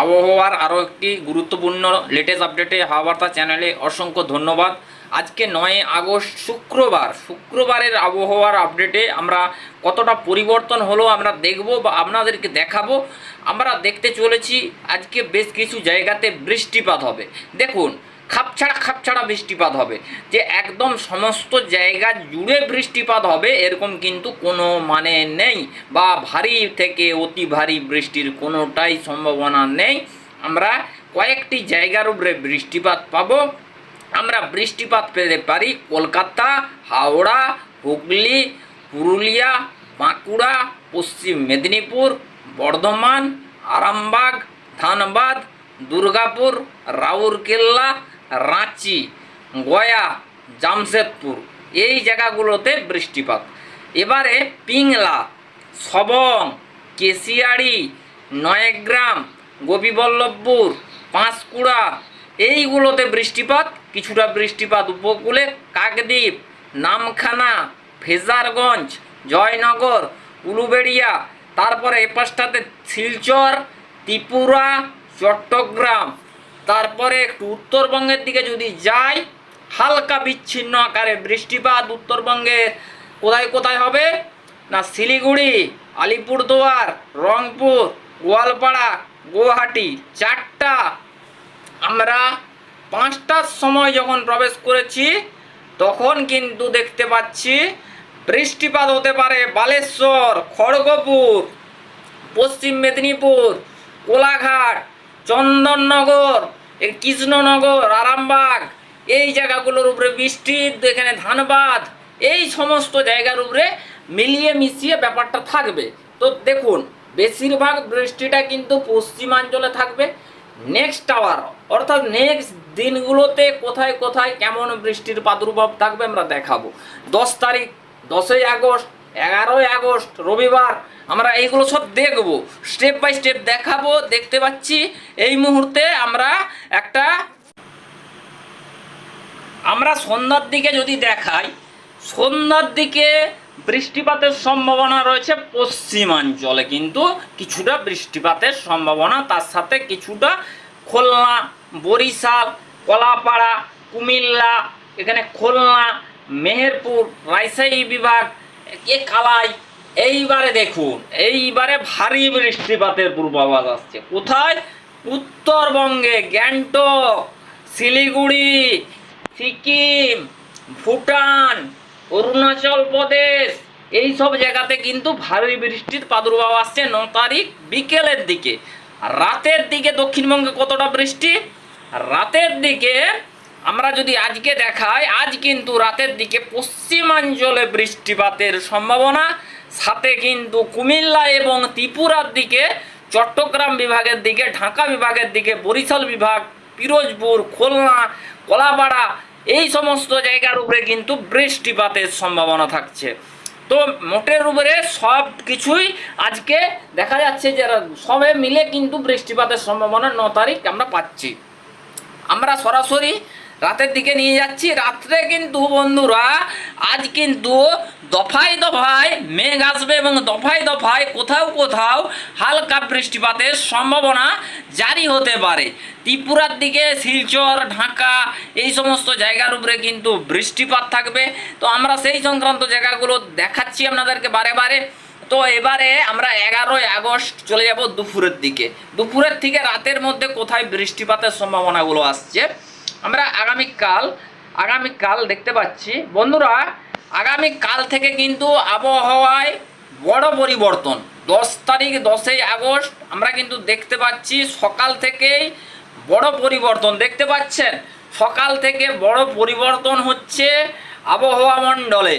আবহাওয়ার আরও একটি গুরুত্বপূর্ণ লেটেস্ট আপডেটে হাওয়াবার্তা চ্যানেলে অসংখ্য ধন্যবাদ। আজকে নয় আগস্ট, শুক্রবার। শুক্রবারের আবহাওয়ার আপডেটে আমরা কতটা পরিবর্তন হলো আমরা দেখব বা আপনাদেরকে দেখাবো। আমরা দেখতে চলেছি আজকে বেশ কিছু জায়গাতে বৃষ্টিপাত হবে। দেখুন খাপছাড়া খাপছাড়া বৃষ্টিপাত হবে। যে একদম সমস্ত জায়গা জুড়ে বৃষ্টিপাত হবে, এরকম কিন্তু কোনো মানে নেই বা ভারী থেকে অতি ভারী বৃষ্টির কোনোটাই সম্ভাবনা নেই। আমরা কয়েকটি জায়গার উপরে বৃষ্টিপাত পাবো। আমরা বৃষ্টিপাত পেতে পারি কলকাতা, হাওড়া, হুগলি, পুরুলিয়া, বাঁকুড়া, পশ্চিম মেদিনীপুর, বর্ধমান, আরামবাগ, ধানবাদ, দুর্গাপুর, রাউরকেল্লা রাঁচি, গয়া, জামশেদপুর এই জায়গাগুলোতে বৃষ্টিপাত। এবারে পিংলা, সবং, কেশিয়াড়ি, নয়গ্রাম, গোপীবল্লভপুর, পাঁশকুড়া এইগুলোতে বৃষ্টিপাত, কিছুটা বৃষ্টিপাত উপকূলে কাকদ্বীপ, নামখানা, ফেজারগঞ্জ, জয়নগর, উলুবেড়িয়া, তারপরে এপাশটাতে শিলচর, ত্রিপুরা, চট্টগ্রাম তারপরে একটু উত্তরবঙ্গের দিকে যদি যাই, হালকা বিচ্ছিন্ন আকারে বৃষ্টিপাত উত্তরবঙ্গের কোথায় কোথায় হবে? না, শিলিগুড়ি, আলিপুরদুয়ার, রংপুর, গোয়ালপাড়া, গুয়াহাটি, চারটা। আমরা পাঁচটার সময় যখন প্রবেশ করেছি, তখন কিন্তু দেখতে পাচ্ছি বৃষ্টিপাত হতে পারে বালেশ্বর, খড়গপুর, পশ্চিম মেদিনীপুর, কোলাঘাট চন্দননগর কৃষ্ণনগর, আরামবাগ, এই জায়গাগুলোর উপরে বৃষ্টি, এখানে ধানবাদ, এই সমস্ত জায়গার উপরে মিলিয়ে মিশিয়ে ব্যাপারটা থাকবে। তো দেখুন, বেশিরভাগ বৃষ্টিটা কিন্তু পশ্চিমাঞ্চলে থাকবে। নেক্সট আওয়ার অর্থাৎ নেক্সট দিনগুলোতে কোথায় কোথায় কেমন বৃষ্টির প্রাদুর্ভাব থাকবে আমরা দেখাবো। দশ তারিখ, দশই আগস্ট এগারোই আগস্ট, রবিবার, আমরা এইগুলো সব দেখব। স্টেপ বাই স্টেপ দেখাবো, দেখতে পাচ্ছি, এই মুহূর্তে আমরা একটা আমরা সন্ধ্যার দিকে যদি দেখাই, সন্ধ্যার দিকে বৃষ্টিপাতের সম্ভাবনা রয়েছে পশ্চিমাঞ্চলে, কিন্তু কিছুটা বৃষ্টিপাতের সম্ভাবনা, তার সাথে কিছুটা খুলনা, বরিশাল, কলাপাড়া, কুমিল্লা, এখানে খুলনা, মেহেরপুর, রাজশাহী বিভাগ এ কালাই, এইবারে দেখুন, এইবারে ভারী বৃষ্টিপাতের পূর্বাভাস আসছে। কোথায়? উত্তরবঙ্গে, গ্যাংটক, শিলিগুড়ি, সিকিম, ভুটান, অরুণাচল প্রদেশ এই সব জায়গাতে কিন্তু ভারী বৃষ্টির প্রাদুর্ভাব আসছে ন তারিখ বিকেলের দিকে। রাতের দিকে দক্ষিণবঙ্গে কতটা বৃষ্টি? রাতের দিকে আমরা যদি আজকে দেখাই, আজ কিন্তু রাতের দিকে পশ্চিমাঞ্চলে বৃষ্টিপাতের সম্ভাবনা, সাথে কিন্তু কুমিল্লা এবং ত্রিপুরার দিকে, চট্টগ্রাম বিভাগের দিকে, ঢাকা বিভাগের দিকে, বরিশাল বিভাগ, পিরোজপুর, খুলনা, কলাপাড়া, এই সমস্ত জায়গার উপরে কিন্তু বৃষ্টিপাতের সম্ভাবনা থাকছে। তো মোটের উপরে সব কিছুই আজকে দেখা যাচ্ছে যে সবে মিলে কিন্তু বৃষ্টিপাতের সম্ভাবনা ন তারিখ আমরা পাচ্ছি। আমরা সরাসরি রাতের দিকে নিয়ে যাচ্ছি। রাত্রে কিন্তু বন্ধুরা, আজ কিন্তু দফায় দফায় মেঘ আসবে এবং দফায় দফায় কোথাও কোথাও হালকা বৃষ্টিপাতের সম্ভাবনা জারি হতে পারে। ত্রিপুরার দিকে শিলচর, ঢাকা এই সমস্ত জায়গার উপরে কিন্তু বৃষ্টিপাত থাকবে। তো আমরা সেই সংক্রান্ত জায়গাগুলো দেখাচ্ছি আপনাদেরকে বারে বারে। তো এবারে আমরা এগারোই আগস্ট চলে যাব দুপুরের দিকে। দুপুরের থেকে রাতের মধ্যে কোথায় বৃষ্টিপাতের সম্ভাবনাগুলো আসছে? আমরা আগামীকাল আগামীকাল দেখতে পাচ্ছি। বন্ধুরা, আগামীকাল থেকে কিন্তু আবহাওয়ায় বড় পরিবর্তন। দশ তারিখ দশই আগস্ট, আমরা কিন্তু দেখতে পাচ্ছি সকাল থেকেই বড় পরিবর্তন। দেখতে পাচ্ছেন? সকাল থেকে বড় পরিবর্তন হচ্ছে আবহাওয়া মণ্ডলে।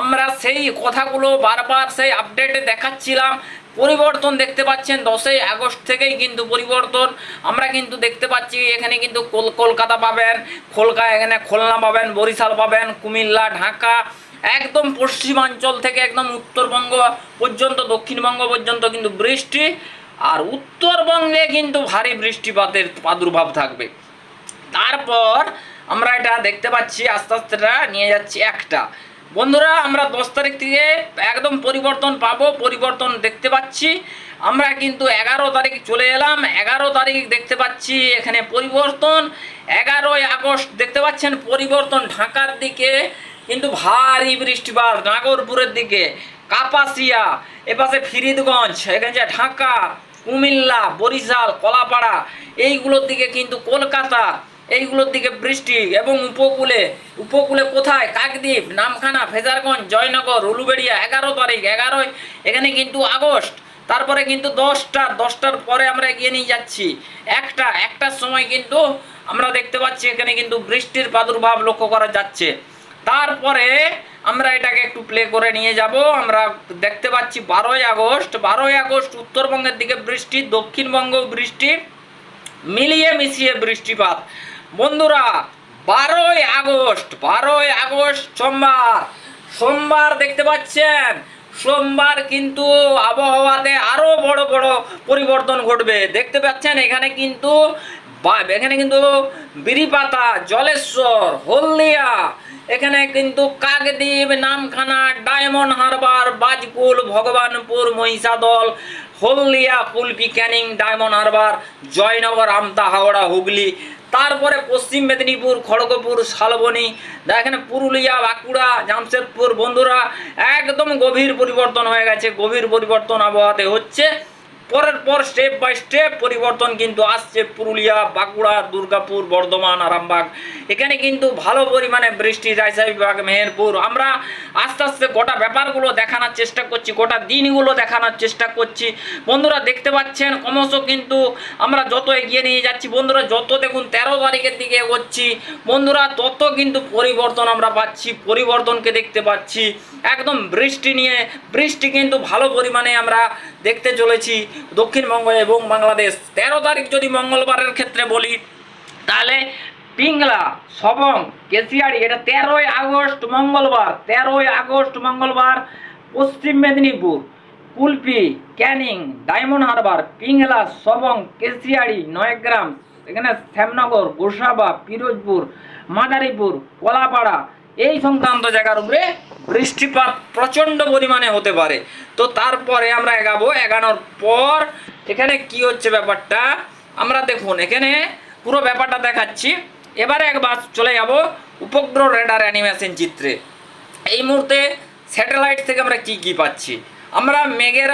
আমরা সেই কথাগুলো বারবার সেই আপডেটে দেখাচ্ছিলাম। পরিবর্তন দেখতে পাচ্ছেন, দশই আগস্ট থেকেই কিন্তু পরিবর্তন। আমরা কিন্তু দেখতে পাচ্ছি, এখানে কিন্তু কল- কলকাতা পাবেন, খোলকা, এখানে খুলনা পাবেন, বরিশাল পাবেন, কুমিল্লা, ঢাকা, একদম পশ্চিমাঞ্চল থেকে একদম উত্তরবঙ্গ পর্যন্ত, দক্ষিণবঙ্গ পর্যন্ত কিন্তু বৃষ্টি, আর উত্তরবঙ্গে কিন্তু ভারী বৃষ্টিপাতের প্রাদুর্ভাব থাকবে। তারপর আমরা এটা দেখতে পাচ্ছি, আস্তে আস্তে নিয়ে যাচ্ছি একটা। বন্ধুরা, আমরা দশ তারিখ থেকে একদম পরিবর্তন পাবো, পরিবর্তন দেখতে পাচ্ছি। আমরা কিন্তু এগারো তারিখ চলে এলাম। এগারো তারিখ দেখতে পাচ্ছি এখানে পরিবর্তন। এগারোই আগস্ট দেখতে পাচ্ছেন পরিবর্তন ঢাকার দিকে, কিন্তু ভারী বৃষ্টিপাত নাগরপুরের দিকে। কাপাসিয়া, এপাশে ফিরিদগঞ্জ, এখানে যে ঢাকা, কুমিল্লা, বরিশাল, কলাপাড়া, এইগুলোর দিকে কিন্তু কলকাতা এইগুলোর দিকে বৃষ্টি এবং উপকূলে উপকূলে কোথায়? কাকদ্বীপ, নামখানা, ফেজারগঞ্জ, জয়নগর, উলুবেড়িয়া, এগারো তারিখ, এগারোই, এখানে কিন্তু আগস্ট। তারপরে কিন্তু দশটা, দশটার পরে আমরা এগিয়ে নিয়ে যাচ্ছি। একটা, একটার সময় কিন্তু আমরা দেখতে পাচ্ছি এখানে কিন্তু বৃষ্টির প্রাদুর্ভাব লক্ষ্য করা যাচ্ছে। তারপরে আমরা এটাকে একটু প্লে করে নিয়ে যাব। আমরা দেখতে পাচ্ছি বারোই আগস্ট। বারোই আগস্ট উত্তরবঙ্গের দিকে বৃষ্টি দক্ষিণবঙ্গ বৃষ্টি, মিলিয়ে মিশিয়ে বৃষ্টিপাত। বন্ধুরা, বারোই আগস্ট বারোই আগস্ট সোমবার। সোমবার দেখতে পাচ্ছেন, সোমবার কিন্তু আবহাওয়াতে আরও বড় বড় পরিবর্তন ঘটবে। দেখতে পাচ্ছেন, এখানে কিন্তু এখানে কিন্তু বিরিপাতা জলেশ্বর, হলদিয়া, এখানে কিন্তু কাকদ্বীপ, নামখানা, ডায়মন্ড হারবার বাজকুল ভগবানপুর, মহিষাদল, হলদিয়া কুলপি ক্যানিং, ডায়মন্ড হারবার, জয়নগর, আমতা, হাওড়া, হুগলি তারপরে পশ্চিম মেদিনীপুর, খড়গপুর, শালবনী, দেখেন পুরুলিয়া, বাঁকুড়া, জামশেদপুর, বন্ধুরা, একদম গভীর পরিবর্তন হয়ে গেছে। গভীর পরিবর্তন আবহাওয়াতে হচ্ছে পরের পর স্টেপ বাই স্টেপ পরিবর্তন কিন্তু আসছে পুরুলিয়া, বাঁকুড়া, দুর্গাপুর, বর্ধমান, আরামবাগ। এখানে কিন্তু ভালো পরিমাণে বৃষ্টি রাজশাহী বিভাগ, মেহেরপুর। আমরা আস্তে আস্তে গোটা ব্যাপারগুলো দেখানোর চেষ্টা করছি, গোটা দিনগুলো দেখানোর চেষ্টা করছি। বন্ধুরা দেখতে পাচ্ছেন, ক্রমশ কিন্তু আমরা যত এগিয়ে নিয়ে যাচ্ছি। বন্ধুরা যত দেখুন, তেরো তারিখের দিকে এগোচ্ছি। বন্ধুরা তত কিন্তু পরিবর্তন আমরা পাচ্ছি, পরিবর্তনকে দেখতে পাচ্ছি। একদম বৃষ্টি নিয়ে, বৃষ্টি কিন্তু ভালো পরিমাণে আমরা দেখতে চলেছি দক্ষিণবঙ্গ এবং বাংলাদেশ। তেরো তারিখ যদি মঙ্গলবারের ক্ষেত্রে বলি, তাহলে পিংলা, সবং কেশিয়াড়ি এটা তেরোই আগস্ট মঙ্গলবার, তেরোই আগস্ট মঙ্গলবার পশ্চিম মেদিনীপুর, কুলপি, ক্যানিং, ডায়মন্ড হারবার, পিংলা, সবং কেশিয়াড়ি নয়গ্রাম, এখানে শ্যামনগর, গোসাবা, পিরোজপুর, মাদারীপুর, কলাপাড়া এই সংক্রান্ত জায়গার উপরে বৃষ্টিপাত প্রচণ্ড পরিমাণে হতে পারে। তো তারপরে আমরা এগাবো। এগানোর পর এখানে কি হচ্ছে ব্যাপারটা? আমরা দেখুন, এখানে পুরো ব্যাপারটা দেখাচ্ছি। এবারে একবার চলে যাব উপগ্রহ রেডার অ্যানিমেশন চিত্রে। এই মুহূর্তে স্যাটেলাইট থেকে আমরা কি কি পাচ্ছি? আমরা মেঘের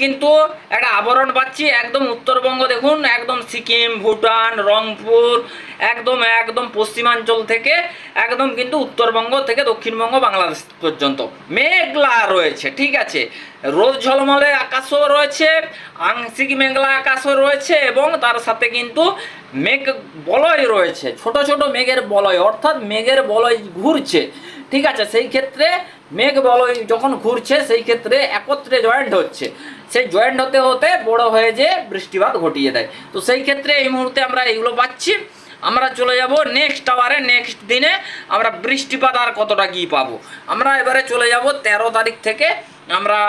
কিন্তু একটা আবরণ পাচ্ছি, একদম উত্তরবঙ্গ দেখুন, একদম সিকিম, ভুটান, রংপুর, একদম একদম পশ্চিমাঞ্চল থেকে, একদম কিন্তু উত্তরবঙ্গ থেকে দক্ষিণবঙ্গ বাংলাদেশ পর্যন্ত। মেঘলা রয়েছে, ঠিক আছে? রোদ ঝলমলে আকাশও রয়েছে, আংশিক মেঘলা আকাশও রয়েছে এবং তার সাথে কিন্তু মেঘ বলয় রয়েছে, ছোট ছোট মেঘের বলয়, অর্থাৎ মেঘের বলয় ঘুরছে। ঠিক আছে, সেই ক্ষেত্রে মেঘ বলয় যখন ঘুরছে, সেই ক্ষেত্রে একত্রে জয়েন্ট হচ্ছে। সেই জয়েন্ট হতে হতে বড় হয়ে যে বৃষ্টিপাত ঘটিয়ে দেয়। তো সেই ক্ষেত্রে এই মুহূর্তে আমরা এইগুলো পাচ্ছি। আমরা চলে যাব নেক্সট আওয়ারে নেক্সট দিনে আমরা বৃষ্টিপাত আর কতটা কি পাবো? আমরা এবারে চলে যাব তেরো তারিখ থেকে আমরা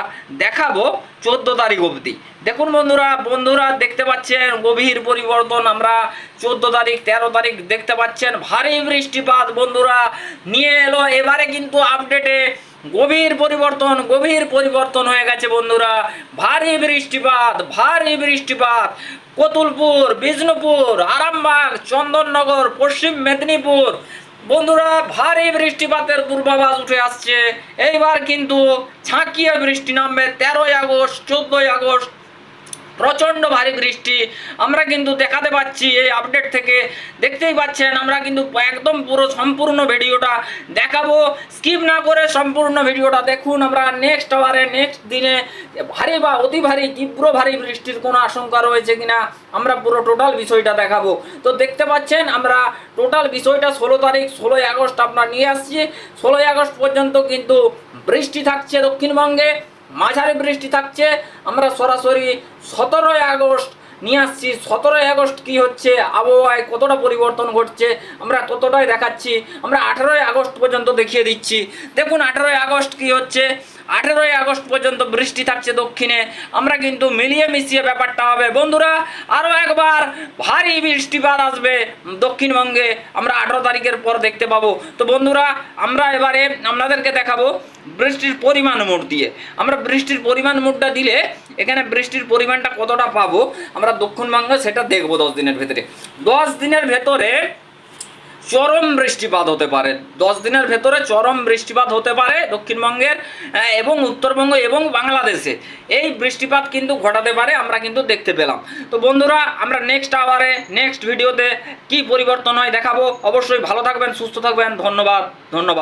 দেখাবো চোদ্দ তারিখ অবধি। দেখুন বন্ধুরা বন্ধুরা দেখতে পাচ্ছেন গভীর পরিবর্তন, আমরা চোদ্দ তারিখ, তেরো তারিখ দেখতে পাচ্ছেন, ভারী বৃষ্টিপাত বন্ধুরা। নিয়ে এলো, এবারে কিন্তু আপডেটে গভীর পরিবর্তন গভীর পরিবর্তন হয়ে গেছে বন্ধুরা। ভারী বৃষ্টিপাত ভারী বৃষ্টিপাত। কতুলপুর, বিষ্ণুপুর, আরামবাগ, চন্দননগর, পশ্চিম মেদিনীপুর। বন্ধুরা, ভারী বৃষ্টিপাতের পূর্বাভাস উঠে আসছে। এইবার কিন্তু ছাঁকিয়ে বৃষ্টি নামবে তেরোই আগস্ট, চোদ্দই আগস্ট প্রচণ্ড ভারী বৃষ্টি। আমরা কিন্তু দেখাতে পাচ্ছি এই আপডেট থেকে। দেখতেই পাচ্ছেন, আমরা কিন্তু একদম পুরো সম্পূর্ণ ভিডিওটা দেখাবো। স্কিপ না করে সম্পূর্ণ ভিডিওটা দেখুন আমরা নেক্সট আওয়ারে নেক্সট দিনে ভারী বা অতি ভারী, তীব্র ভারী বৃষ্টির কোনো আশঙ্কা রয়েছে কিনা আমরা পুরো টোটাল বিষয়টা দেখাবো। তো দেখতে পাচ্ছেন, আমরা টোটাল বিষয়টা ষোলো তারিখ, ষোলোই আগস্ট আপনার নিয়ে আসছি। ষোলোই আগস্ট পর্যন্ত কিন্তু বৃষ্টি থাকছে দক্ষিণবঙ্গে। মাঝারি বৃষ্টি থাকছে, আমরা সরাসরি সতেরোই আগস্ট নিয়ে আসছি। সতেরোই আগস্ট কি হচ্ছে? আবহাওয়ায় কতটা পরিবর্তন ঘটছে? আমরা ততটাই দেখাচ্ছি। আমরা আঠেরোই আগস্ট পর্যন্ত দেখিয়ে দিচ্ছি। দেখুন, আঠেরোই আগস্ট কি হচ্ছে? আঠেরোই আগস্ট পর্যন্ত বৃষ্টি থাকছে দক্ষিণে। আমরা কিন্তু মিলিয়ে মিশিয়ে ব্যাপারটা হবে। বন্ধুরা আরও একবার ভারী বৃষ্টিপাত আসবে দক্ষিণবঙ্গে। আমরা আঠেরো তারিখের পর দেখতে পাবো। তো বন্ধুরা, আমরা এবারে আপনাদেরকে দেখাবো বৃষ্টির পরিমাণ মোট দিয়ে। আমরা বৃষ্টির পরিমাণ মোটটা দিলে এখানে বৃষ্টির পরিমাণটা কতটা পাবো, আমরা দক্ষিণবঙ্গে সেটা দেখব দশ দিনের ভেতরে। দশ দিনের ভেতরে চরম বৃষ্টিপাত হতে পারে। দশ দিনের ভেতরে চরম বৃষ্টিপাত হতে পারে দক্ষিণবঙ্গের এবং উত্তরবঙ্গ এবং বাংলাদেশে। এই বৃষ্টিপাত কিন্তু ঘটাতে পারে, আমরা কিন্তু দেখতে পেলাম। তো বন্ধুরা, আমরা নেক্সট আওয়ারে নেক্সট ভিডিওতে কি পরিবর্তন হয় দেখাবো। অবশ্যই ভালো থাকবেন, সুস্থ থাকবেন। ধন্যবাদ ধন্যবাদ।